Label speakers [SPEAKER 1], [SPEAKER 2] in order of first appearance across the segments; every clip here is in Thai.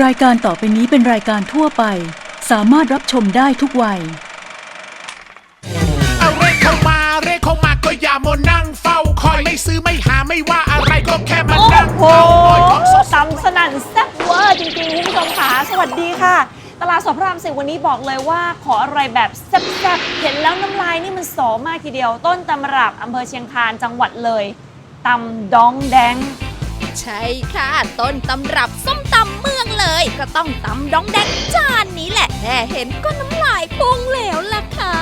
[SPEAKER 1] รายการต่อไปนี้เป็นรายการทั่วไป สามารถรับชมได้ทุกวัย
[SPEAKER 2] เอาเรียกเข้ามาเรียกเข้ามาก็อย่ามัวนั่งเฝ้าคอยไม่ซื้อไม่หาไม่ว่าอะไรก็แค่มา
[SPEAKER 3] โอ้
[SPEAKER 2] นั่ง
[SPEAKER 3] โห
[SPEAKER 2] เฝ้าคอยของสด
[SPEAKER 3] ตำสนั่นแซ่บเวอร์จริงๆคุณผู้ชมค่ะสวัสดีค่ะ ตลาดสดพระรามสิวันนี้บอกเลยว่าขออะไรแบบแซ่บๆเห็นแล้วน้ำลายนี่มันสอมากทีเดียว ต้นตำรับอำเภอเชียงคานจังหวัดเลยตำดองแดง
[SPEAKER 4] ใช่ค่ะ ต้นตำรับส้มตำเมืองเลย ก็ต้องตำดองแดงจานนี้แหละแค่เห็นก็น้ำลายพุ่งแล้วล่ะค่ะ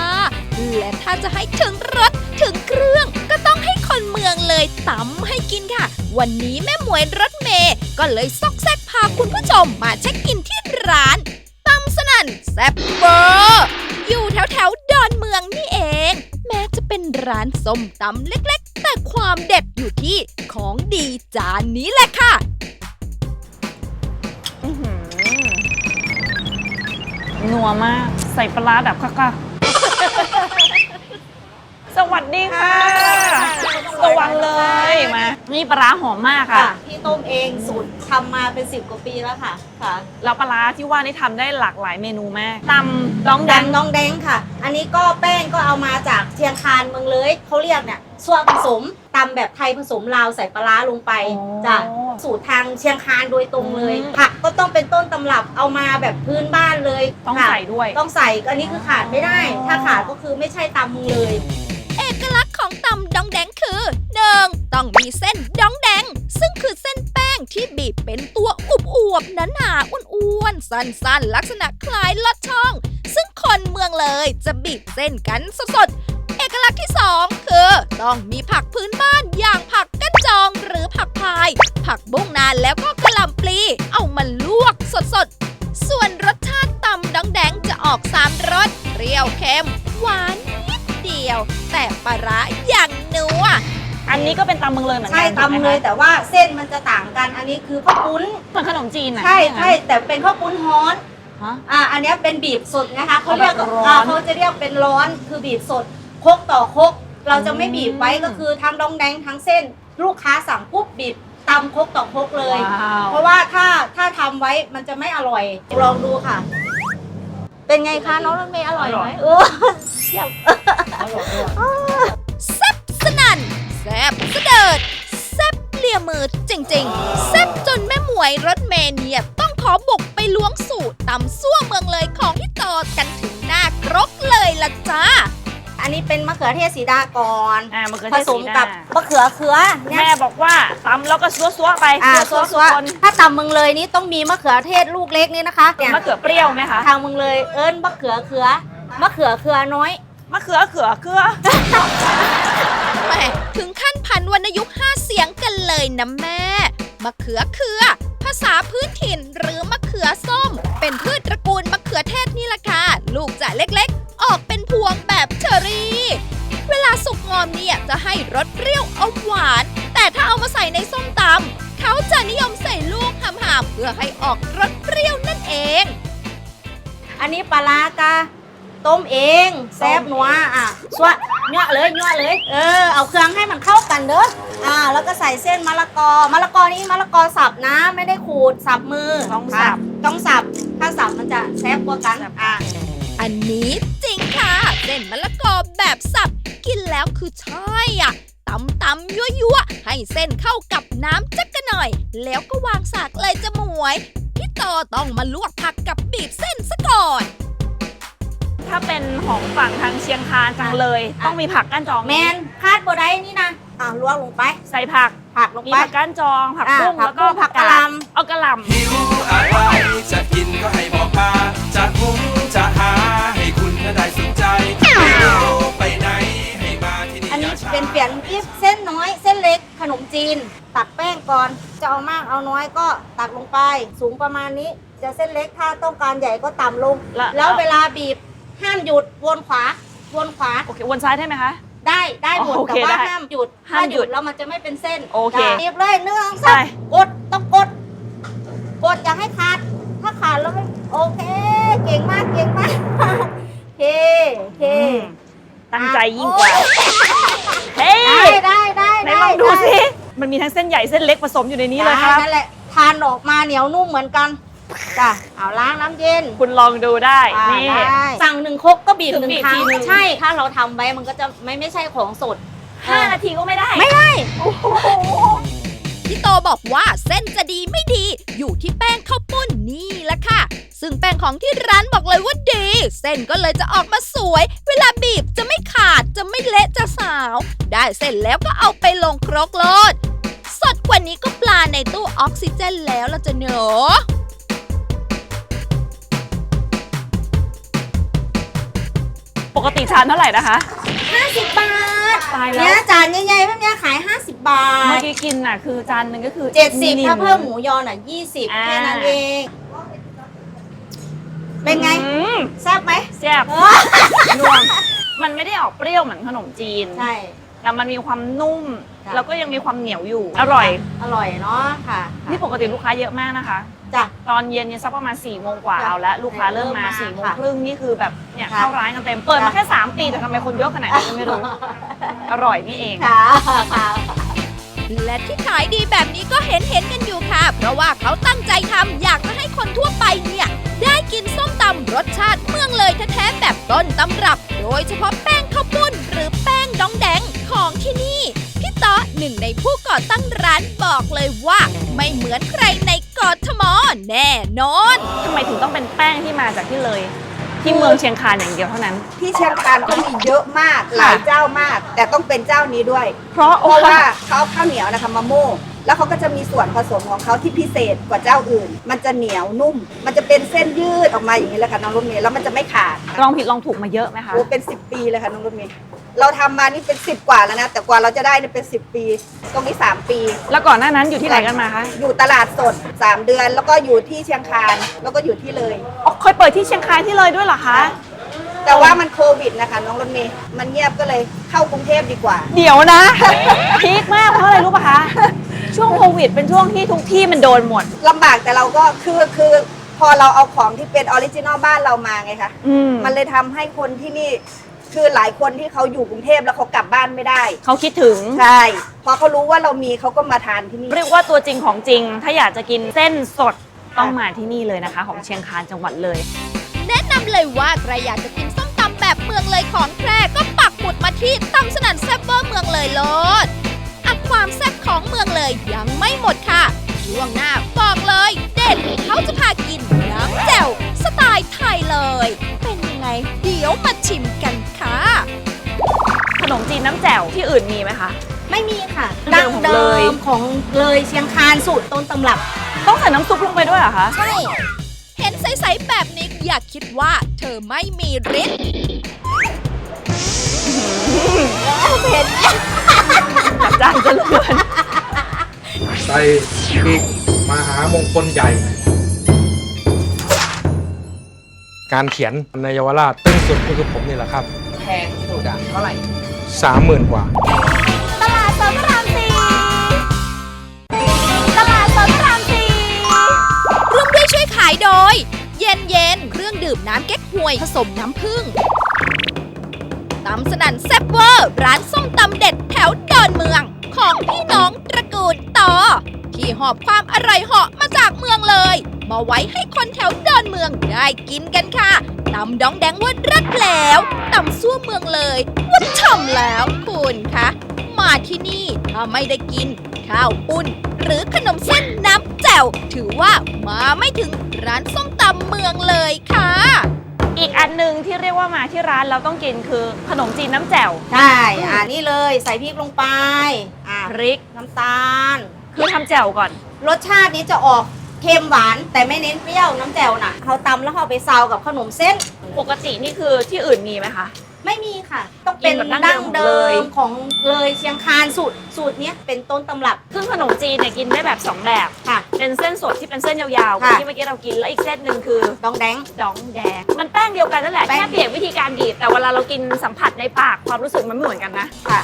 [SPEAKER 4] และถ้าจะให้ถึงรสถึงเครื่อง ก็ต้องให้คนเมืองเลยตำให้กินค่ะ วันนี้แม่หมวยรถเมย์ก็เลยซอกแซกพาคุณผู้ชมมาเช็คอินที่ร้านตำสนั่นแซ่บเบอร์อยู่แถวแถวดอนเมืองนี่เอง แม้จะเป็นร้านส้มตำเล็ก ๆ แต่ความเด็ดอยู่ที่ของดีจานนี้แหละค่ะ
[SPEAKER 3] นัวมาก ใส่ปลาร้าแบบค่ะๆ สวัสดีค่ะ สวังเลยมา นี่ปลาร้าหอมมากค่ะ
[SPEAKER 5] ค่ะ พี่ต้มเองสูตรทำมาเป็นสิบกว่าปีแล้วค่ะ ค่ะ
[SPEAKER 3] แล้วปลาร้าที่ว่านี่ทำได้หลากหลายเมนูมากตำดองแด
[SPEAKER 5] ดั
[SPEAKER 3] ง
[SPEAKER 5] งน้องแดงค่ะ อันนี้ก็แป้งก็เอามาจากเชียงคานเมืองเลยเขาเรียกเนี่ยส่วนผสมตำแบบไทยผสมลาวใส่ปลาร้าลงไปจ้ะสูตรทางเชียงคานโดยตรงเลย ผักก็ต้องเป็นต้นตำรับเอามาแบบพื้นบ้านเลย
[SPEAKER 3] ต้อง
[SPEAKER 5] ค่ะ
[SPEAKER 3] ใส่ด้วย
[SPEAKER 5] ต้องใส่อันนี้คือขาดไม่ได้
[SPEAKER 3] อ๋อ
[SPEAKER 5] ถ้าขาดก็คือไม่ใช่ตำมึงเลย
[SPEAKER 4] เอกลักษณ์ ของตำดองแดงคือ 1. ต้องมีเส้นดองแดง ซึ่งคือเส้นแป้งที่บีบเป็นตัวอุบอวบๆหนาอ้วนๆ สั้นๆ ลักษณะคล้ายลอดช่อง ซึ่งคนเมืองเลยจะบีบเส้นกันสดๆ เอกลักษณ์ที่ 2 คือ ต้องมีผักพื้นบ้านอย่างผักกั้นจองหรือผักพาย ผักบุ้งนานแล้วก็กระลำปลี เอามาลวกสดๆ ส่วนรสชาติตำดองแดงจะออกสามรสเปรี้ยวเค็มหวานนิด ยว แต่ปลาร้าอย่างนัว
[SPEAKER 3] อันนี้ก็เป็นตำเมืองเลยเหมือนกั
[SPEAKER 5] ใช่
[SPEAKER 3] ถูกไหม
[SPEAKER 5] ตำเลย
[SPEAKER 3] คะ
[SPEAKER 5] แต่ว่าเส้นมันจะต่างกันอันนี้คือข้าวปุ้น
[SPEAKER 3] เหมือนขนมจีนอะ
[SPEAKER 5] ใช่
[SPEAKER 3] ไหม
[SPEAKER 5] ใช่แต่เป็นข้าวปุ้นฮ้อน
[SPEAKER 3] ฮะ
[SPEAKER 5] อ่าอันเนี้ยเป็นบีบสดนะคะเขาเรียก
[SPEAKER 3] แบบร้อน
[SPEAKER 5] อ่าเขาจะเรียกเป็นร้อนคือบีบสดคกต่อคก เราจะไม่บีบไว้
[SPEAKER 3] อืม
[SPEAKER 5] ก็คือทั้งดองแดงทั้งเส้น ลูกค้าสั่งปุ๊บบีบตำคกต่อคกเลย
[SPEAKER 3] ว้าว
[SPEAKER 5] เพราะว่าถ้าถ้าทำไว้มันจะไม่อร่อยลองดูค่ะ เป็นไงคะน้องรถเมย์อร่อยไหมเออเยี่ยม
[SPEAKER 4] แซ่บสนั่นแซ่บสะเดิดแซ่บเลียมือจริงๆแซ่บจนแม่หมวยรถเมย์เนี่ยต้องขอบุกไปล้วงสูตรตำซั่วเมืองเลยของพี่ต่อกันถึงหน้าครกเลยล่ะจ้า
[SPEAKER 5] อันนี้เป็นมะเขือเทศสีดาก่อน
[SPEAKER 3] อ่ามะเขือ
[SPEAKER 5] ผ
[SPEAKER 3] เทศ
[SPEAKER 5] ส
[SPEAKER 3] สี
[SPEAKER 5] ม
[SPEAKER 3] ดา
[SPEAKER 5] กับมะเขือเขือเนี่ย
[SPEAKER 3] แม่บอกว่าตำแล้วก็ซัวๆไป
[SPEAKER 5] อ่า
[SPEAKER 3] ซั
[SPEAKER 5] ตัวว
[SPEAKER 3] ๆ
[SPEAKER 5] สัว
[SPEAKER 3] ทุกคน
[SPEAKER 5] ถ้าตำเมืองเลยนี่ต้องมีมะเขือเทศลูกเล็กนี่นะคะเนี่ย
[SPEAKER 3] มะเขือเปรี้ยวไหมคะ
[SPEAKER 5] ทางเมืองเลยเอิ้นมะเขือเขือมะเขือเขือน้อย
[SPEAKER 3] มะเขือเขือเขือ
[SPEAKER 4] แหม่ถึงขั้นพันวรรณยุกต์ห้าเสียงกันเลยนะแม่ มะเขือเขือ ภาษาพื้นถิ่นหรือมะเขือส้ม เป็นพืชตระกูลมะเขือเทศนี่ล่ะค่ะ ลูกจะเล็กๆ อให้ออกรสเปรี้ยวนั่นเอง
[SPEAKER 5] อันนี้ปลาร้ากาต้มเองแซ่บนัวอะสวะเนาะเลยเนาะเลย เออเอาเครื่องให้มันเข้ากันเด้ออ่า แล้วก็ใส่เส้นมะละกอมะละกอนี่มะละกอสับนะ ไม่ได้ขูดสับมือ
[SPEAKER 3] ต้องสับ
[SPEAKER 5] ค่ะต้องสับถ้าสับมันจะแซ่บกว่ากันอะ
[SPEAKER 4] อันนี้จริงค่ะเส้นมะละกอแบบสับกินแล้วคือใช่อะ ตำตำยั่วยั่วๆให้เส้นเข้ากับน้ำจักกันหน่อย แล้วก็วางสากเลยจะหมวย พี่ต่อต้องมาลวกผักกับบีบเส้นซะก่อน
[SPEAKER 3] ถ้าเป็นของฝั่งทางเชียงคานจังเลย ต้องมีผักก้านจอง
[SPEAKER 5] แมนคาดบดได้นี่นะอ่าลวกลงไป
[SPEAKER 3] ใส่ผัก
[SPEAKER 5] ผักลง
[SPEAKER 3] มี
[SPEAKER 5] ไป
[SPEAKER 3] ผักก้านจอง ผัก
[SPEAKER 5] อ่า
[SPEAKER 3] บุ้ง
[SPEAKER 5] ผัก
[SPEAKER 3] แล้วก็
[SPEAKER 5] บุ้งผักกะหล่ำ
[SPEAKER 3] เอากระหล่ำ
[SPEAKER 6] หิวอะไรจะกินก็ให้บอกมา จะหุงจะหาให้คุณน่ะได้สนใจไม่รู้ไปไหน
[SPEAKER 5] เป็นเปลี่ยนที่เส้นน้อยเส้นเล็กขนมจีน ตักแป้งก่อน จะเอามากเอาน้อยก็ตักลงไป สูงประมาณนี้ จะเส้นเล็กถ้าต้องการใหญ่ก็ต่ำลง
[SPEAKER 3] แล้ว
[SPEAKER 5] แล้วเวลาบีบห้ามหยุดวนขวาวนขวา
[SPEAKER 3] โอเควนซ้ายได้ไหมคะ
[SPEAKER 5] ได้ได้หมด
[SPEAKER 3] โอเค
[SPEAKER 5] แต่ว่า
[SPEAKER 3] ได้
[SPEAKER 5] ห้ามหยุด
[SPEAKER 3] ห้ามหยุด
[SPEAKER 5] แล้วมันจะไม่เป็นเส้น
[SPEAKER 3] โอเค
[SPEAKER 5] จ้ะบีบเลยเนื้อง
[SPEAKER 3] ใช่
[SPEAKER 5] สับกดต้องกด กดอย่าให้ขาด ถ้าขาดแล้วไม่โอเค เก่งมากเก่งมากโอเคโอเค
[SPEAKER 3] อืม ตั้งใจยิ่งกว่า เฮ้
[SPEAKER 5] ได้
[SPEAKER 3] ย
[SPEAKER 5] ได้ได้
[SPEAKER 3] ไหนลองดูสิ มันมีทั้งเส้นใหญ่เส้นเล็กผสมอยู่ในนี้เลยครับ
[SPEAKER 5] ได้นั่นแหละทานออกมาเหนียวนุ่มเหมือนกันจ้ะเอาล้างน้ำเย็น
[SPEAKER 3] คุณลองดูได้
[SPEAKER 5] อ่า
[SPEAKER 3] นี่
[SPEAKER 5] ได้สั่งหนึ่งครกก็บีบ
[SPEAKER 3] คือ
[SPEAKER 5] หนึ่ง
[SPEAKER 3] บีบ
[SPEAKER 5] ครั้
[SPEAKER 3] ที
[SPEAKER 5] ง
[SPEAKER 3] หนึ่ง
[SPEAKER 5] ใช่ถ้าเราทำไว้มันก็จะไม่ไม่ใช่ของสด
[SPEAKER 3] ห้านาทีก็ไม่ได้
[SPEAKER 5] ไม่ได้
[SPEAKER 4] พี่โตบอกว่าเส้นจะดีไม่ดี อยู่ที่แป้งข้าวปุ้นนี่แหละค่ะ ซึ่งแป้งของที่ร้านบอกเลยว่าดี เส้นก็เลยจะออกมาสวย เวลาบีบจะไม่ขาดจะไม่เละจะสาว ได้เสร็จแล้วก็เอาไปลงครกโลด สดกว่านี้ก็ปลาในตู้ออกซิเจนแล้วละจะเนอะ
[SPEAKER 3] ปกติชามเท่าไหร่นะคะ
[SPEAKER 5] 50 บา ท
[SPEAKER 3] ตายแล้ว
[SPEAKER 5] เนี่ยจานใหญ่ๆแบบเนี้ยขาย 50 บา
[SPEAKER 3] เมื่อ
[SPEAKER 5] ท
[SPEAKER 3] กี้กินน่ะคือจานหนึ่งก็คือ
[SPEAKER 5] 70 ถ้าเพิ่มหมูยอน่ะ 20
[SPEAKER 3] อ่า
[SPEAKER 5] แค่นั้นเอง เป็นไง
[SPEAKER 3] อืม
[SPEAKER 5] แซ่บไหม
[SPEAKER 3] แซ่บ
[SPEAKER 5] เออ
[SPEAKER 3] นัวมันไม่ได้ออกเปรี้ยวเหมือนขนมจีน
[SPEAKER 5] ใช่
[SPEAKER 3] แต่มันมีความนุ่ม
[SPEAKER 5] ค่ะ
[SPEAKER 3] แล้วก็ยังมีความเหนียวอยู่ อร่อย
[SPEAKER 5] อร่อยเนาะค่ะ
[SPEAKER 3] นี่ปกติลูกค้าเยอะมากนะคะ
[SPEAKER 5] จ้ะ
[SPEAKER 3] ตอนเย็นเนี่ยสักประมาณ4ี่โมงกว่า
[SPEAKER 5] ค่ะ
[SPEAKER 3] เอาละลูกค้าเริ่มมา
[SPEAKER 5] เริ่มมา
[SPEAKER 3] 4ี่โมง
[SPEAKER 5] ค่ะ
[SPEAKER 3] ครึ่งนี่คือแบบเนี่ย
[SPEAKER 5] ค่ะ
[SPEAKER 3] เข้าร้านกันเต็ม เปิดมา
[SPEAKER 5] ค่ะ
[SPEAKER 3] แค่ 3 ปี แต่ทำไมคนเยอะขนาดนี้ไม่รู้ อร่อยนี่เอง
[SPEAKER 5] ค่ะค่ะ
[SPEAKER 4] และที่ขายดีแบบนี้ก็เห็นเห็นๆกันอยู่ค่ะ เพราะว่าเขาตั้งใจทำอยากจะให้คนทั่วไปเนี่ย ได้กินส้มตำรสชาติเมืองเลยแท้ๆแบบต้นตำรับ โดยเฉพาะแป้งข้าวปุ้นหรือแป้งดองแดง ของที่นี่พี่ต๊อหนึ่งในผู้ก่อตั้งร้านบอกเลยว่า ไม่เหมือนใครในกอทมแน่นอน
[SPEAKER 3] ทำไมถึงต้องเป็นแป้งที่มาจากที่เลย ที่เมืองเชียงคานอย่างเดียวเท่านั้น
[SPEAKER 7] ที่เชียงคานก็มีเยอะมากหลายเจ้ามาก แต่ต้องเป็นเจ้านี้ด้วย
[SPEAKER 3] เพราะ
[SPEAKER 7] เพราะว่าเขาเอาข้าวเหนียวนะคะมาโม่แล้วเขาก็จะมีส่วนผสมของเขาที่พิเศษกว่าเจ้าอื่น มันจะเหนียวนุ่ม มันจะเป็นเส้นยืดออกมาอย่างนี้เลยค่ะน้องรถเมย์แล้วมันจะไม่ขาด
[SPEAKER 3] ลองผิดลองถูกมาเยอะไหมคะ
[SPEAKER 7] โอ้เป็น 10 ปีเลยค่ะน้องรถเมย์ เราทำมานี่เป็น10กว่าแล้วนะ แต่กว่าเราจะได้เนี่ยเป็น10ปี ตรงนี้3ปี
[SPEAKER 3] แล้วก่อนหน้านั้นอยู่ที่ไหนกันมาคะ
[SPEAKER 7] อยู่ตลาดสด3เดือน แล้วก็อยู่ที่เชียงคานแล้วก็อยู่ที่เลย
[SPEAKER 3] อ๋อเคยเปิดที่เชียงคานที่เลยด้วยเหรอคะ
[SPEAKER 7] แต่ว่ามันโควิดนะคะน้องรถเมย์มันเงียบก็เลยเข้ากรุงเทพดีกว่า
[SPEAKER 3] เดี๋ยวนะ พีคมากเพราะอะไรรู้ป่ะคะ ช่วงโควิดเป็นช่วงที่ทุกที่มันโดนหมด
[SPEAKER 7] ลำบากแต่เราก็คือคือพอเราเอาของที่เป็นออริจินอลบ้านเรามาไงคะ
[SPEAKER 3] อืม
[SPEAKER 7] มันเลยทำให้คนที่นี่ คือหลายคนที่เขาอยู่กรุงเทพแล้วเขากลับบ้านไม่ได้
[SPEAKER 3] เขาคิดถึง
[SPEAKER 7] ใช่พอเขารู้ว่าเรามีเขาก็มาทานที่นี่
[SPEAKER 3] เรียกว่าตัวจริงของจริง ถ้าอยากจะกินเส้นสดต้องมาที่นี่เลยนะคะ ของเชียงคานจังหวัดเลย
[SPEAKER 4] แนะนำเลยว่าใครอยากจะกินส้มตำแบบเมืองเลยของแพร่ก็ปักหมุดมาที่ตำสนั่นแซ่บเวอร์เมืองเลยโลดอัดความแซ่บของเมืองเลยยังไม่หมดค่ะช่วงหน้าบอกเลย เด็ดเขาจะพากินน้ำแจ่วสไตล์ไทยเลย เป็น ยังไง เดี๋ยวมาชิมกันค่ะ
[SPEAKER 3] ขนมจีนน้ำแจ่วที่อื่นมีไหมคะ
[SPEAKER 5] ไม่มีค่ะ
[SPEAKER 3] เดิ
[SPEAKER 5] ดั้
[SPEAKER 3] ม
[SPEAKER 5] ง
[SPEAKER 3] ของ
[SPEAKER 5] เดิ
[SPEAKER 3] เลย
[SPEAKER 5] มของเลยเชียงคานสูตรต้นตำรับ
[SPEAKER 3] ต้องใส่น้ำซุปลงไปด้วยเหรอคะ
[SPEAKER 5] ใช่
[SPEAKER 4] เห็นใสๆแบบนี้อย่าคิดว่าเธอไม่มีฤทธิ์
[SPEAKER 3] จัดจ้านจะเหลือเกิน
[SPEAKER 8] ใส่พริกมหามงคลใหญ่ การเขียนในเยาวราชตึ้งสุดก็คือผมนี่แหละครับ แพงสุดอะเท่าไหร่ สามหมื่นกว่า
[SPEAKER 4] ตลาดสดพระรามสี่ตลาดสดพระรามสี่ร่วมด้วยช่วยขายโดย เย็นเย็นๆเครื่องดื่มน้ำเก๊กฮวยผสมน้ำผึ้งตำสนั่นแซ่บเวอร์ร้านส้มตำเด็ดแถวดอนเมือง ของพี่น้องตระกูลต่อ ที่หอบความอร่อยเหาะมาจากเมืองเลย มาไว้ให้คนแถวดอนเมืองได้กินกันค่ะตำดองแดงว่ารัดแล้วตำซั่วเมืองเลยว่าฉ่ำแล้วคุณคะมาที่นี่ถ้าไม่ได้กิน ข้าวปุ้น หรือขนมเส้นน้ำแจ่วถือว่ามาไม่ถึงร้านส้มตำเมืองเลยค่ะ
[SPEAKER 3] อีกอันหนึ่งที่เรียกว่ามาที่ร้านเราต้องกินคือขนมจีนน้ำแจ่ว
[SPEAKER 5] ใช่อ่านี่เลยใส่พริกลงไปอ่า
[SPEAKER 3] พริก
[SPEAKER 5] น้ำตาล
[SPEAKER 3] คือทำแจ่วก่อน
[SPEAKER 5] รสชาตินี้จะออก เค็มหวานแต่ไม่เน้นเปรี้ยวน้ำแจ่วน่ะเขาตำแล้วเขาเอาไปซาวกับขนมเส้น
[SPEAKER 3] ปกตินี่คือที่อื่นมีไหมคะ
[SPEAKER 5] ไม่มีค่ะ ต้องเป็น
[SPEAKER 3] กินแบบดั้
[SPEAKER 5] ดั้
[SPEAKER 3] ง
[SPEAKER 5] ง
[SPEAKER 3] เดิ
[SPEAKER 5] เดิ
[SPEAKER 3] ม
[SPEAKER 5] มของเลยเชียงคานสูตรสูตรเนี้ยเป็นต้นตำรับ
[SPEAKER 3] ซึ่งขนมจีนเนี่ยกินได้แบบ2แบบ
[SPEAKER 5] ค่ะ
[SPEAKER 3] เป็นเส้นสดที่เป็นเส้นยาวๆเหมือน
[SPEAKER 5] ค่ะ
[SPEAKER 3] ที่เมื่อกี้เรากินแล้วอีกเส้นหนึ่งคือ
[SPEAKER 5] ดองแดง
[SPEAKER 3] ดองแดง มันแป้งเดียวกันนั่นแหละ
[SPEAKER 5] แป้ง
[SPEAKER 3] แค่เปลี่ยนวิธีการบีบแต่เวลาเรากินสัมผัสในปากความรู้สึกมันไม่เหมือนกันนะ
[SPEAKER 5] ค่ะ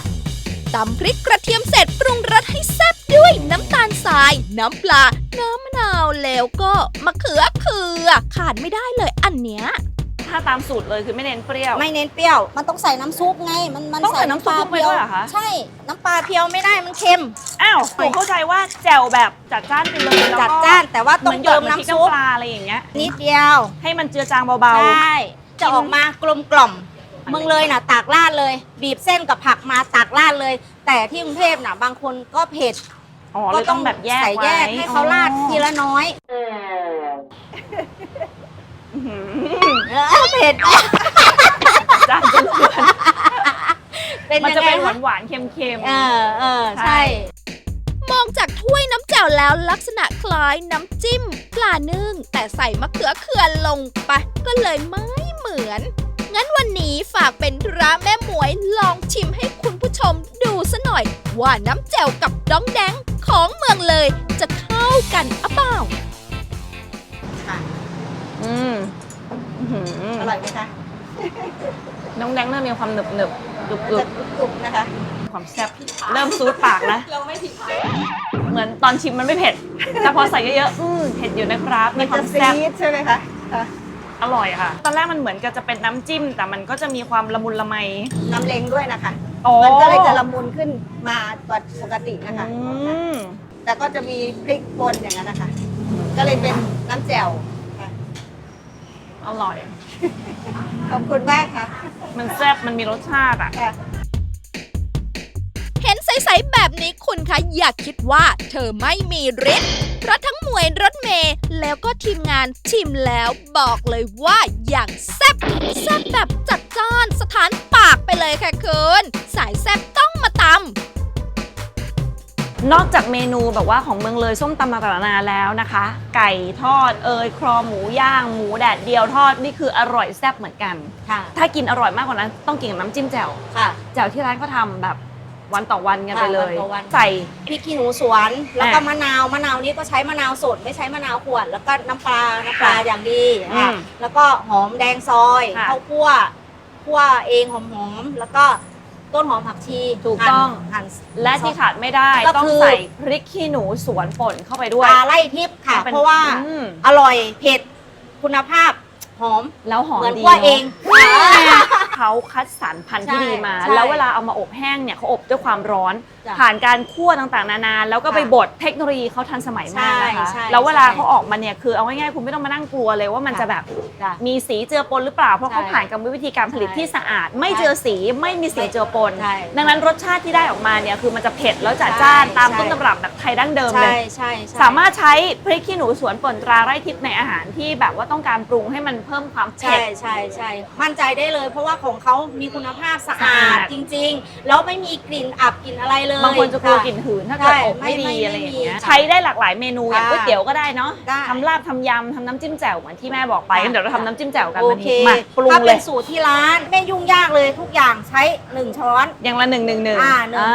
[SPEAKER 4] ตำพริกกระเทียมเสร็จปรุงรสให้แซ่บด้วยน้ำตาลทราย น้ำปลา น้ำมะนาวแล้วก็มะเขือเขือขาดไม่ได้เลยอันเนี้ย
[SPEAKER 3] ถ้าตามสูตรเลยคือไม่เน้นเปรี้ยว
[SPEAKER 5] ไม่เน้นเปรี้ยว มันต้องใส่น้ำซุปไง มันมัน
[SPEAKER 3] ต้องใส่น้ำซุป
[SPEAKER 5] ปลา
[SPEAKER 3] ลงไปด้วยเหรอคะ
[SPEAKER 5] ใช่ น้ำปลาเพียวไม่ได้มันเค็ม
[SPEAKER 3] อ้าวผมเข้าใจว่าแจ่วแบบจัดจ้านไปเลยแล้วก็
[SPEAKER 5] จัดจ้าน แต่ว่า
[SPEAKER 3] เห
[SPEAKER 5] ต้อ
[SPEAKER 3] มื
[SPEAKER 5] ง
[SPEAKER 3] อนหย
[SPEAKER 5] เติ
[SPEAKER 3] ด
[SPEAKER 5] ม
[SPEAKER 3] เหมือนพริก
[SPEAKER 5] น้ำซุป
[SPEAKER 3] น้ำปลาอะไรอย่างเงี้ย
[SPEAKER 5] นิดเดียว
[SPEAKER 3] ให้มันเจือจางเบา
[SPEAKER 5] ใช่ จะออกมากลมกล่อมเมืองเลยน่ะตากราดเลย บีบเส้นกับผักมาตากราดเลย แต่ที่กรุงเทพน่ะบางคนก็เผ็ด
[SPEAKER 3] ๆอ๋อเลยต้องแบบแยก
[SPEAKER 5] ใส่แยก
[SPEAKER 3] ไว้
[SPEAKER 5] ให้เขาราดทีละน้อย
[SPEAKER 3] อื้อหือ
[SPEAKER 5] เออเผ็ด
[SPEAKER 3] จานจนเลือน
[SPEAKER 5] เป็น
[SPEAKER 3] มัน
[SPEAKER 5] ยัง
[SPEAKER 3] จะ
[SPEAKER 5] ไง
[SPEAKER 3] เป็นห
[SPEAKER 5] คะ
[SPEAKER 3] วานหวานๆเค็ม
[SPEAKER 5] เออเออ
[SPEAKER 3] ใช่
[SPEAKER 5] ใช่
[SPEAKER 4] มองจากถ้วยน้ำแจ่วแล้วลักษณะคล้ายน้ำจิ้มปลานึ่ง แต่ใส่มะเขือเขื่อนลงไป ก็เลยไม่เหมือน งั้นวันนี้ฝากเป็นธุระแม่หมวยลองชิมให้คุณผู้ชมดูซะหน่อย ว่าน้ำแจ่วกับดองแดงของเมืองเลยจะเข้ากันอะเปล่า
[SPEAKER 3] ๆอืมอื้อหือ
[SPEAKER 7] อร่อยไหมคะ
[SPEAKER 3] น้องแดงเริ่มมีความหนึบหนึบๆกรึบกรึ
[SPEAKER 7] จะ
[SPEAKER 3] บ
[SPEAKER 7] กรุบนะคะ
[SPEAKER 3] ความแซ่บเริ่มซูดปากนะเราไม่ผิดเหมือนตอนชิมมันไม่เผ็ด แต่พอใส่เยอะๆอืมเผ็ดอยู่นะครับ
[SPEAKER 7] มั
[SPEAKER 3] มี
[SPEAKER 7] น
[SPEAKER 3] ควา
[SPEAKER 7] จะ
[SPEAKER 3] ม
[SPEAKER 7] ซี
[SPEAKER 3] แซ่บ
[SPEAKER 7] ดใช่ไหมคะค่ะ
[SPEAKER 3] อร่อยค่ะ ตอนแรกมันเหมือนกับจะเป็นน้ำจิ้ม แต่มันก็จะมีความละมุนละไม
[SPEAKER 7] น้ำเล้งด้วยนะคะ
[SPEAKER 3] โอ้
[SPEAKER 7] มันก็เลยจะละมุนขึ้นมากว่าปกตินะคะ
[SPEAKER 3] อืม
[SPEAKER 7] แต่ก็จะมีพริกป่นอย่างนั้นนะคะ ก็เลยเป็นน้ำแจ่วค่ะ
[SPEAKER 3] อร่อย
[SPEAKER 7] ขอบคุณมากค่ะ
[SPEAKER 3] มันแซ่บมันมีรสชาติอะ
[SPEAKER 7] ค่ะ
[SPEAKER 4] เห็น ใสๆแบบนี้คุณคะอย่าคิดว่าเธอไม่มีฤทธิ์เพราะทั้งหมวยรถเมย์แล้วก็ทีมงานชิมแล้วบอกเลยว่าอย่างแซ่บแซ่บแบบจัดจ้านสถานปากไปเลยค่ะคุณสายแซ่บต้องมาตำ
[SPEAKER 3] นอกจากเมนูแบบว่าของเมืองเลยส้มตำต่างๆนานาแล้วนะคะ ไก่ทอดเอยครอหมูย่างหมูแดดเดียวทอดนี่คืออร่อยแซ่บเหมือนกัน
[SPEAKER 5] ค่ะ
[SPEAKER 3] ถ้ากินอร่อยมากกว่านั้นต้องกินกับน้ำจิ้มแจ่ว
[SPEAKER 5] ค่ะ
[SPEAKER 3] แจ่วที่ร้านก็ทำแบบ วันต่อวันกันไป
[SPEAKER 5] ค่ะ
[SPEAKER 3] เลย
[SPEAKER 5] วันต่อวัน
[SPEAKER 3] ใส่
[SPEAKER 5] พริกขี้หนูสวน แล้วก็
[SPEAKER 3] อะ
[SPEAKER 5] มะนาวมะนาวนี้ก็ใช้มะนาวสดไม่ใช้มะนาวขวด แล้วก็น้ำปลาน้ำปลา
[SPEAKER 3] ค่ะ
[SPEAKER 5] อย่างดี
[SPEAKER 3] อื
[SPEAKER 5] ค่ะ
[SPEAKER 3] ม
[SPEAKER 5] แล้วก็หอมแดงซอย
[SPEAKER 3] ค่ะ
[SPEAKER 5] ข้าวคั่วคั่วเองหอมๆแล้วก็ต้นหอมผักชี
[SPEAKER 3] ถูกต้อง
[SPEAKER 5] หั่น
[SPEAKER 3] และที่ขาดไม่ได้
[SPEAKER 5] ก็
[SPEAKER 3] ต้อง
[SPEAKER 5] คือ
[SPEAKER 3] ใส่พริกขี้หนูสวนป่นเข้าไปด้ว
[SPEAKER 5] ป
[SPEAKER 3] ย
[SPEAKER 5] ลาไล่ทิพย์ค่ะ
[SPEAKER 3] เป็น
[SPEAKER 5] เพราะว่า
[SPEAKER 3] อืม
[SPEAKER 5] อร่อยเผ็ดคุณภาพหอม
[SPEAKER 3] แล้วหอม
[SPEAKER 5] เหมือน
[SPEAKER 3] ดี
[SPEAKER 5] คั่วเอง
[SPEAKER 3] เขาคัดสรรพันธุ์ที่
[SPEAKER 5] ใช่
[SPEAKER 3] ดีมา
[SPEAKER 5] ใช่
[SPEAKER 3] แล้วเวลาเอามาอบแห้งเนี่ยเขาอบด้วยความร้อน
[SPEAKER 5] จ้ะ
[SPEAKER 3] ผ่านการคั่วต่างๆ นานา แล้วก็ไป
[SPEAKER 5] ค่ะ
[SPEAKER 3] บดเทคโนโลยีเขาทันสมัยมากนะคะ
[SPEAKER 5] ใช่ใช่
[SPEAKER 3] แล้วเวลา
[SPEAKER 5] ใช่
[SPEAKER 3] เขาออกมาเนี่ยคือเอาง่ายๆคุณไม่ต้องมานั่งกลัวเลยว่ามัน
[SPEAKER 5] ค่ะ
[SPEAKER 3] จะแบบ
[SPEAKER 5] จ้ะ
[SPEAKER 3] มีสีเจือปนหรือเปล่าเพราะเขา
[SPEAKER 5] ใช่
[SPEAKER 3] ผ่านกรรมวิธีการผลิต
[SPEAKER 5] ใช่
[SPEAKER 3] ที่สะอาด ไม่
[SPEAKER 5] ใช่
[SPEAKER 3] เจือสีไม่มีสีเจือปน
[SPEAKER 5] ใช่
[SPEAKER 3] ดังนั้นรสชาติที่ได้ออกมาเนี่ยคือมันจะเผ็ดแล้วจัดจ้าน
[SPEAKER 5] ใช่
[SPEAKER 3] ตาม
[SPEAKER 5] ใช่
[SPEAKER 3] ต้นตำรับแบบไทยดั้งเดิมเล
[SPEAKER 5] ใช่
[SPEAKER 3] ย
[SPEAKER 5] ใช่ใช่
[SPEAKER 3] สามารถใช้พริกขี้หนูสวนป่นตราไร่ทิพย์ในอาหารที่แบบว่าต้องการปรุงให้มันเพิ่มความเผ็
[SPEAKER 5] ใช่
[SPEAKER 3] ด
[SPEAKER 5] ใช่ใช่มั่นใจได้เลย เพราะว่าของเขามีคุณภาพสะอา
[SPEAKER 3] สะอา
[SPEAKER 5] ด
[SPEAKER 3] ด
[SPEAKER 5] จริง ๆ แล้วไม่มีกลิ่นอับกลิ่นอะไรเลย
[SPEAKER 3] บางคนจะกลัว
[SPEAKER 5] ค่ะ
[SPEAKER 3] กลิ่นหืนถ้าเกิด
[SPEAKER 5] ใช่
[SPEAKER 3] อบไม่
[SPEAKER 5] ไม่
[SPEAKER 3] ดี
[SPEAKER 5] ไม่
[SPEAKER 3] อะไรอย่างเงี้ย
[SPEAKER 5] ไม่มี
[SPEAKER 3] ใช้ได้หลากหลายเมนูอย่าง
[SPEAKER 5] ค่ะ
[SPEAKER 3] ก๋วยเตี๋ยวก็ได้เนาะ
[SPEAKER 5] ได้
[SPEAKER 3] ทำลาบทำยำทำน้ำจิ้มแจ่วเหมือนที่แม่บอกไป
[SPEAKER 5] ค่ะ
[SPEAKER 3] งั้นเดี๋ยวเราทำน้ำจิ้มแจ่วกัน
[SPEAKER 5] โอ
[SPEAKER 3] วัน
[SPEAKER 5] เค
[SPEAKER 3] นี้มาปรุง
[SPEAKER 5] ถ้า
[SPEAKER 3] เล
[SPEAKER 5] เป็
[SPEAKER 3] ย
[SPEAKER 5] นสูตรที่ร้านไม่ยุ่งยากเลยทุกอย่างใช้หนึ่งช้อน
[SPEAKER 3] อย่างละหนึ่งหนึ่งหนึ่ง
[SPEAKER 5] อ่าหนึ่ง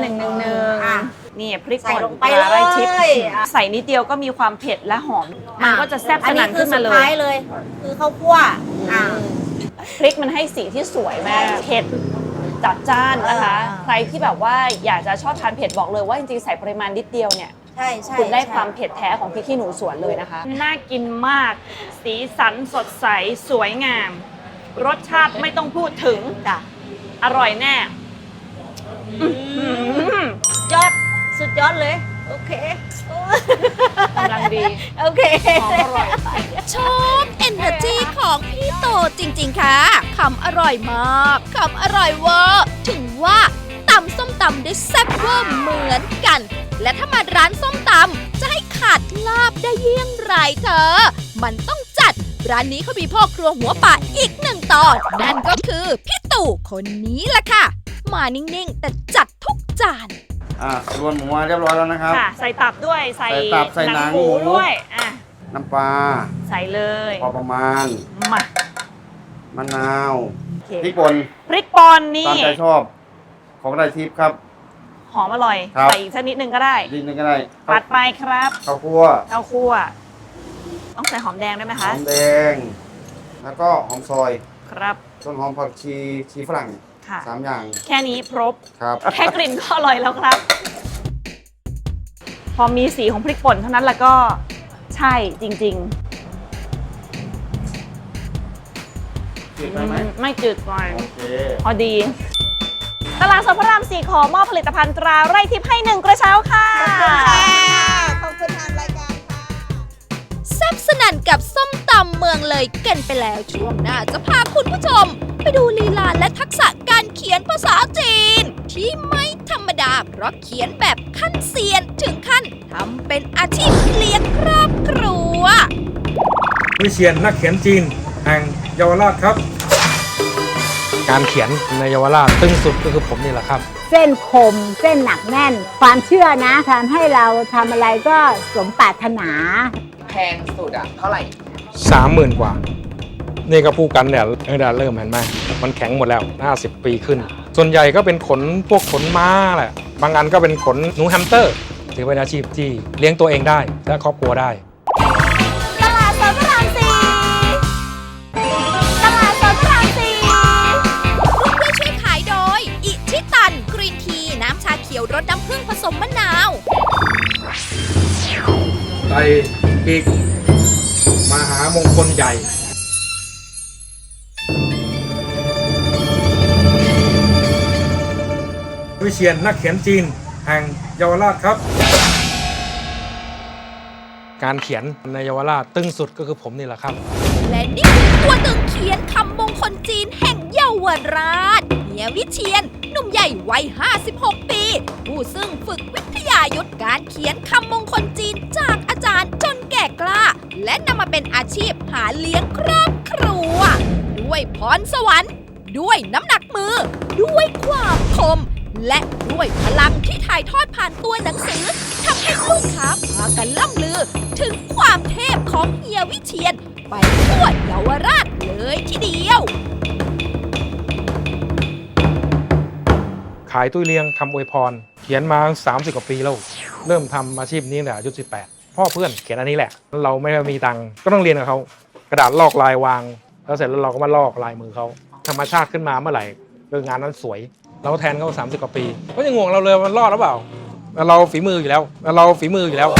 [SPEAKER 5] หนึ่งห
[SPEAKER 3] ห
[SPEAKER 5] นึ่
[SPEAKER 3] นึ่ง
[SPEAKER 5] ง
[SPEAKER 3] หนึ่งหนึ่ง
[SPEAKER 5] อะ
[SPEAKER 3] นี่พริก
[SPEAKER 5] ใส่
[SPEAKER 3] ป่น
[SPEAKER 5] ลงไป
[SPEAKER 3] ตราไร่ทิพย์
[SPEAKER 5] เลยอะ
[SPEAKER 3] ใส่นิดเดียวก็มีความเผ็ดและหอมมันก็จะแซ่บสนั่นขึ้นมาเล
[SPEAKER 5] อัคือยสุดท้ายเลย คือข้าวคั่วอ่า
[SPEAKER 3] พริกมันให้สีที่สวยมากเผ็ด จัดจ้านนะคะ
[SPEAKER 5] อ่า
[SPEAKER 3] ใครที่แบบว่าอยากจะชอบทานเผ็ดบอกเลยว่าจริงๆใส่ปริมาณนิดเดียวเนี่ย
[SPEAKER 5] ใช่ใช่
[SPEAKER 3] คุณได้
[SPEAKER 5] ใช่
[SPEAKER 3] ความเผ็ดแท้ของพริกขี้หนูสวนเลยนะคะ น่ากินมาก สีสันสดใส สวยงาม รสชาติไม่ต้องพูดถึง
[SPEAKER 5] จ้ะ
[SPEAKER 3] อร่อยแน่
[SPEAKER 5] อืมยอด สุดยอดเลย โอเค
[SPEAKER 3] กำลังดี
[SPEAKER 5] โอเค
[SPEAKER 3] หอมอร่อย
[SPEAKER 4] ชอบเอเนอร์จีของพี่โตจริง ๆ ค่ะคำอร่อยมากคำอร่อยเวอร์ถึงว่าตำส้มตำได้แซ่บเวอร์เหมือนกัน และถ้ามาร้านส้มตำจะให้ขาดลาบได้เยี่ยงไรเธอ มันต้องจัด ร้านนี้เขามีพ่อครัวหัวป่าอีกหนึ่งตอน นั่นก็คือพี่ตู่คนนี้แหละค่ะ มานิ่ง ๆ แต่จัดทุกจาน
[SPEAKER 9] อะรวนหมูมาเรียบร้อยแล้วนะครับ
[SPEAKER 3] ค่ะ ใส่ตับด้วย ใส่
[SPEAKER 9] ใส่ตับใส่หนังหมู
[SPEAKER 3] ด้วย อะ
[SPEAKER 9] น้ำปลา
[SPEAKER 3] ใส่เลย
[SPEAKER 9] พอประมาณ
[SPEAKER 3] มา
[SPEAKER 9] มะนาว
[SPEAKER 3] โอเค
[SPEAKER 9] พริกป่น
[SPEAKER 3] พริกป่นนี่
[SPEAKER 9] ตามใจชอบ ของได้ทิพย์ครับ
[SPEAKER 3] หอมอร่อย
[SPEAKER 9] ครับ
[SPEAKER 3] ใส่อีกสักนิดนึงก็ได้
[SPEAKER 9] ดินนึงก็ได้
[SPEAKER 3] ปัดไปครับ
[SPEAKER 9] ข้าวคั่ว
[SPEAKER 3] ข้าวคั่ว ต้องใส่หอมแดงด้วยไหม
[SPEAKER 9] ห
[SPEAKER 3] คะ
[SPEAKER 9] อมแดง แล้วก็หอมซอย
[SPEAKER 3] ครับ
[SPEAKER 9] ต้นหอมผักชีชีฝรั่ง
[SPEAKER 3] ค่ะ
[SPEAKER 9] สามอย่าง
[SPEAKER 3] แค่นี้ครบ
[SPEAKER 9] ครับ
[SPEAKER 3] แค่กลิ่นก็อร่อยแล้วครับ พอมีสีของพริกป่นเท่านั้นแล้วก็ใช่จริงๆ
[SPEAKER 9] จืดไปไหม
[SPEAKER 3] ไม่จืดไป
[SPEAKER 9] โอเค
[SPEAKER 3] พอดี ตลาดสดพระรามสี่ขอมอบผลิตภัณฑ์ตราไร่ทิพย์ให้หนึ่งกระเช้าค่ะ
[SPEAKER 7] ขอบคุณทางรายการค่ะ
[SPEAKER 4] แซ่บสนั่นกับส้มตำเมืองเลยกันไปแล้วช่วงหน้าจะพาคุณผู้ชม ไปดูลีลาและทักษะการเขียนภาษาจีน ที่ไม่ธรรมดา เพราะเขียนแบบขั้นเซียนถึงขั้นทำเป็นอาชีพเลี้ยงครอบครัว
[SPEAKER 8] วิเชียนนักเขียนจีนแห่งเยาวราชครับ การเขียนในเยาวราชตึงสุดก็คือผมนี่แหละครับ
[SPEAKER 10] เส้นคมเส้นหนักแน่น ความเชื่อนะทำให้เราทำอะไรก็สมปรารถนา
[SPEAKER 11] แพงสุดอะเท่าไหร่
[SPEAKER 8] สามหมื่นกว่า นี่ก็พูดกันเนี่ยตั้งแต่เริ่มเห็นไหมมันแข็งหมดแล้ว 50 ปีขึ้น ส่วนใหญ่ก็เป็นขนพวกขนม้าแหละบางอันก็เป็นขนหนูแฮมสเตอร์ถือเป็นอาชีพที่เลี้ยงตัวเองได้และครอบครัวได้
[SPEAKER 3] ตลาดสดพระรามสี่ตลาดสดพระรามสี่
[SPEAKER 4] ร่วมด้วยช่วยขายโดย อิชิตัน กรีนที น้ำชาเขียวรสน้ำผึ้งผสมมะนาว
[SPEAKER 8] ไตปีกมหามงคลใหญ่ วิเชียนนักเขียนจีนแห่งเยาวราชครับ การเขียนในเยาวราชตึงสุดก็คือผมนี่แหละครับ
[SPEAKER 4] และนี่คือตัวตึงเขียนคำมงคลจีนแห่งเยาวราชเฮียวิเชียนหนุ่มใหญ่วัย 56 ปี ผู้ซึ่งฝึกวิทยายุทธการเขียนคำมงคลจีนจากอาจารย์จนแก่กล้า และนำมาเป็นอาชีพหาเลี้ยงครอบครัว ด้วยพรสวรรค์ ด้วยน้ำหนักมือ ด้วยความคม และด้วยพลังที่ถ่ายทอดผ่านตัวหนังสือทำให้ลูกค้าพากันล่ำลือ ถึงความเทพของเฮียวิเชียน ไปทั่วเยาวราชเลยทีเดียว
[SPEAKER 8] ขายตุ้ยเลียงคำอวยพร เขียนมา 30 กว่าปีแล้ว เริ่มทำอาชีพนี้ตั้งแต่อายุ18 พ่อเพื่อนเขียนอันนี้แหละ เราไม่มีตังค์ก็ต้องเรียนกับเขากระดาษลอกลายวาง แล้วเสร็จแล้วเราก็มาลอกลายมือเขาธรรมชาติขึ้นมาเมื่อไหร่เรื่องงานนั้นสวย เราแทนเขา30กว่าปีก็ยังงงเราเลยมันรอดหรือเปล่า เราฝีมืออยู่แล้ว เราฝีมืออยู่แล้ว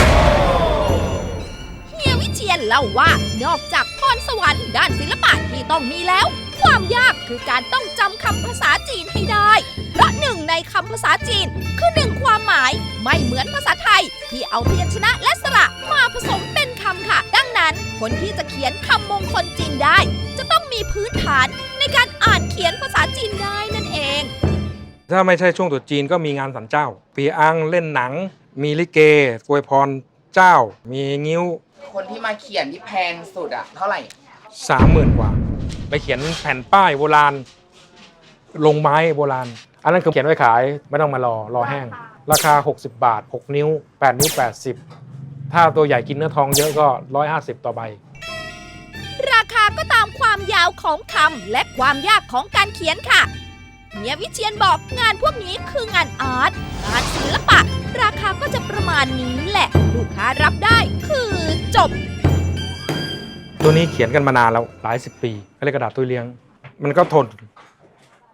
[SPEAKER 4] เฮียวิเชียนเล่าว่านอกจากพรสวรรค์ด้านศิลปะที่ต้องมีแล้ว ความยากคือการต้องจำคำภาษาจีนให้ได้ เพราะหนึ่งในคำภาษาจีน คือหนึ่งความหมายไม่เหมือนภาษาไทย ที่เอาพยัญชนะและสระมาผสมเป็นคำค่ะ ดังนั้นคนที่จะเขียนคำมงคลจีนได้ จะต้องมีพื้นฐานในการอ่านเขียนภาษาจีนได้นั่นเอง
[SPEAKER 8] ถ้าไม่ใช่ช่วงตรุษจีนก็มีงานสันเจ้า ปีอังเล่นหนัง มีลิเกอวยพรเจ้า มีงิ้ว
[SPEAKER 11] คนที่มาเขียนที่แพงสุดอะเท่าไหร่
[SPEAKER 8] สามหมื่นกว่า ไปเขียนแผ่นป้ายโบราณ ลงไม้โบราณ อันนั้นคือเขียนไว้ขายไม่ต้องมารอรอแห้ง ราคา 60 บาท 6 นิ้ว 8 นิ้ว 80 ถ้าตัวใหญ่กินเนื้อทองเยอะก็ 150 ต่อใบ
[SPEAKER 4] ราคาก็ตามความยาวของคำและความยากของการเขียนค่ะ เฮียวิเชียนบอกงานพวกนี้คืองานอาร์ตงานศิลปะ ราคาก็จะประมาณนี้แหละ ลูกค้ารับได้คือจบ
[SPEAKER 8] ตัวนี้เขียนกันมานานแล้วหลายสิบปีก็เลยกระดาษตุยเลี้ยง มันก็ทน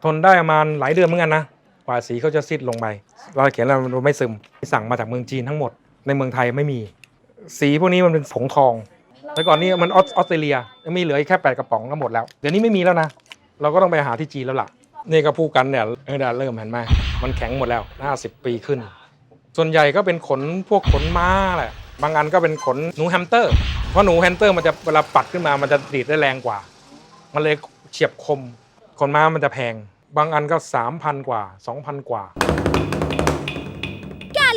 [SPEAKER 8] ทนได้ประมาณหลายเดือนเหมือนกันนะกว่าสีเขาจะซีดลงไปเราเขียนแล้วมันไม่ซึมสั่งมาจากเมืองจีนทั้งหมดในเมืองไทยไม่มี สีพวกนี้มันเป็นผงทองแต่ก่อนนี้มันออสเตรเลียมีเหลือแค่แปดกระป๋องก็หมดแล้วเดี๋ยวนี้ไม่มีแล้วนะเราก็ต้องไปหาที่จีนแล้วล่ะ นี่ก็พูดกันเนี่ยเออเริ่มเห็นไหมมันแข็งหมดแล้ว 50 ปีขึ้น ส่วนใหญ่ก็เป็นขนพวกขนม้าแหละบางอันก็เป็นขนหนูแฮมสเตอร์ เพราะหนูแฮมสเตอร์มันจะเวลาปัดขึ้นมามันจะดีดได้แรงกว่า มันเลยเฉียบคม ขนม้ามันจะแพง บางอันก็ 3,000 กว่า 2,000 กว่า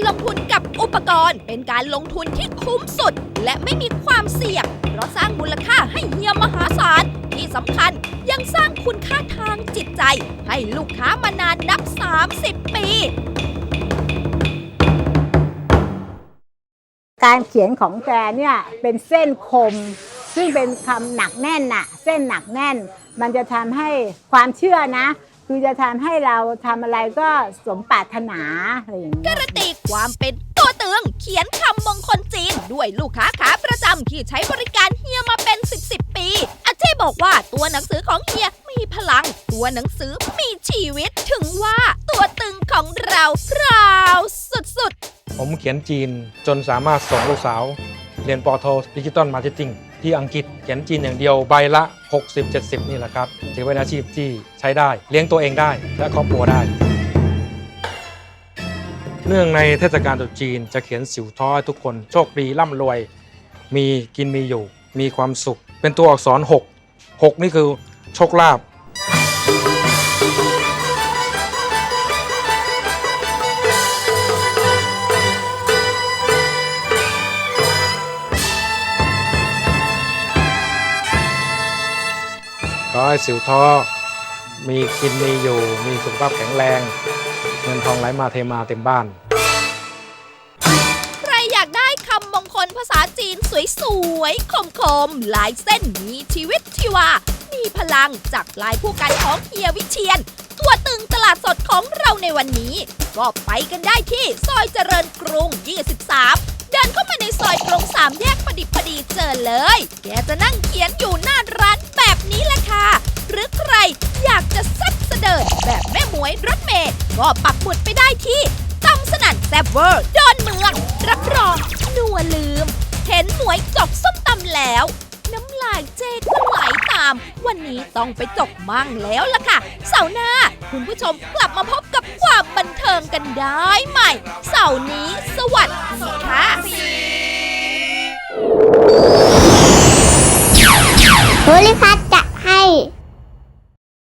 [SPEAKER 4] ลงทุนกับอุปกรณ์ เป็นการลงทุนที่คุ้มสุด และไม่มีความเสี่ยง เพราะสร้างมูลค่าให้เฮียมหาศาล ที่สำคัญยังสร้างคุณค่าทางจิตใจ ให้ลูกค้ามานานนับ 30 ปี
[SPEAKER 10] การเขียนของแกเนี่ยเป็นเส้นคม ซึ่งเป็นคำหนักแน่นน่ะ เส้นหนักแน่น มันจะทำให้ความเชื่อนะ คือจะทำให้เราทำอะไรก็สมปรารถนาอะไรอย่างเงี้ย
[SPEAKER 4] การันตีความเป็นตัวตึงเขียนคำมงคลจีน ด้วยลูกค้าขาประจำที่ใช้บริการเฮียมาเป็น 10 10ปีอาเจ้บอกว่าตัวหนังสือของเฮียมีพลัง ตัวหนังสือมีชีวิตถึงว่าตัวตึงของเราพราวสุดๆ
[SPEAKER 8] ผมเขียนจีนจนสามารถส่งลูกสาว เรียนปอโทดิจิตอลมาร์เก็ตติ้ง ที่อังกฤษเขียนจีนอย่างเดียวใบละ 60-70 นี่แหละครับ ถือเป็นอาชีพที่ใช้ได้เลี้ยงตัวเองได้และครอบครัวได้ เนื่องในเทศกาลตรุษจีนจะเขียนสิวท้อให้ทุกคนโชคดีร่ำรวย มีกินมีอยู่ มีความสุข เป็นตัวอักษร 6 6 นี่คือโชคลาภ อให้สิวท้อมีกินมีอยู่มีสุขภาพแข็งแรง เงินทองไหลมาเทมาเต็มบ้าน
[SPEAKER 4] ใครอยากได้คำมงคลภาษาจีนสวยๆ คมๆ ลายเส้นมีชีวิตชีวา มีพลังจากลายผู้กันของเฮียวิเชียน ตัวตึงตลาดสดของเราในวันนี้ ก็ไปกันได้ที่ซอยเจริญกรุง 23 ดินเข้ามาในซอยตรงสามแยกพอดีพอดีเจอเลย แกจะนั่งเขียนอยู่หน้าร้านแบบนี้แหละค่ะ หรือใครอยากจะแซ่บเสดิร์ดแบบแม่หมวยรถเมย์ก็ปักหมุดไปได้ที่ตำสนั่นแซบเวอร์ดอนเมือง รับรองนัวลืม เห็นหมวยจกส้มตำแล้ว น้ำลายเจก็ไหลตาม วันนี้ต้องไปจกมั่งแล้วล่ะค่ะ เสาร์หน้าคุณผู้ชมกลับมาพบ ความบันเทิงกันได้ใหม่ เสาร์นี้สวัสดีค่ะโพลิพัท